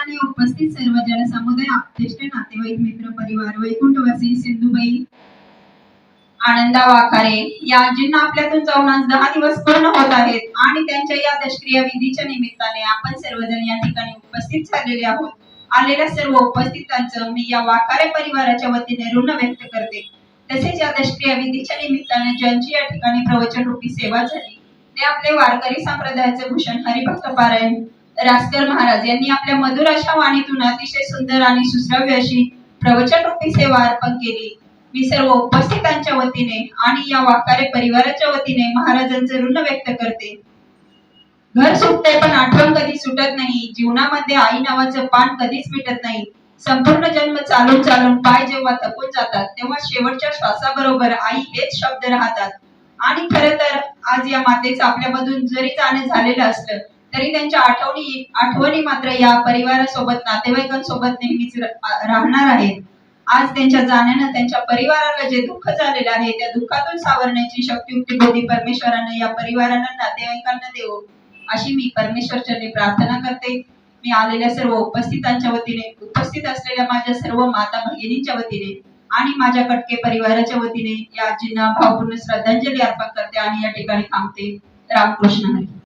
आणि उपस्थित सर्व जनसमुदाय आपतेष्ट नातेवाईक मित्र परिवार वैकुंठवासी सिंधुबाई आनंदा वाकारे या आजींना आपल्यातून जाऊन आज दहा दिवस पूर्ण होत आहेत आणि त्यांच्या या दशक्रिया विधीच्या निमित्ताने आपण सर्वजण या ठिकाणी उपस्थित झालेले आहोत. आलेल्या सर्व उपस्थितांचं मी या वाकारे परिवाराच्या वतीने ऋण व्यक्त करते. तसेच या दशक्रिया विधीच्या निमित्ताने ज्यांची या ठिकाणी प्रवचन रूपी सेवा झाली ते आपले वारकरी संप्रदायाचे भूषण हरिभक्त पारायण रासकर महाराज यांनी आपल्या मधुर अशा वाणीतून अतिशय सुंदर आणि सुश्राव्य अशी प्रवचन रूपी सेवा अर्पण केली. मी सर्व उपस्थितांच्या वतीने आणि या वाकारे परिवाराच्या वतीने महाराजांचे ऋण व्यक्त करते. घर सुटते पण आठवण कधी सुटत नाही. जीवनामध्ये आई नावाचं पान कधीच मिटत नाही. संपूर्ण जन्म चालून चालून पाय जेव्हा थकून जातात तेव्हा शेवटच्या श्वासाबरोबर आई हेच शब्द राहतात. आणि खरं तर आज या मातेचं आपल्यामधून जरी जाणं झालेलं असलं तरी त्यांच्या आठवणी आठवणी मात्र या परिवारासोबत नातेवाईकांसोबत नेहमीच राहणार आहेत. आज त्यांच्या जाण्यानं त्यांच्या परिवाराला जे दुःख झालेलं आहे त्या दुःखातून सावरण्याची शक्तियुक्ती बोधी परमेश्वरानं या परिवारांना नातेवाईकांना देवो अशी मी परमेश्वरचरणी प्रार्थना करते. मी आलेल्या सर्व उपस्थितांच्या वतीने उपस्थित असलेल्या माझ्या सर्व माता भगिनींच्या वतीने आणि माझ्या कटके परिवाराच्या वतीने या आजींना भावपूर्ण श्रद्धांजली अर्पण करते आणि या ठिकाणी थांबते. रामकृष्ण हरी.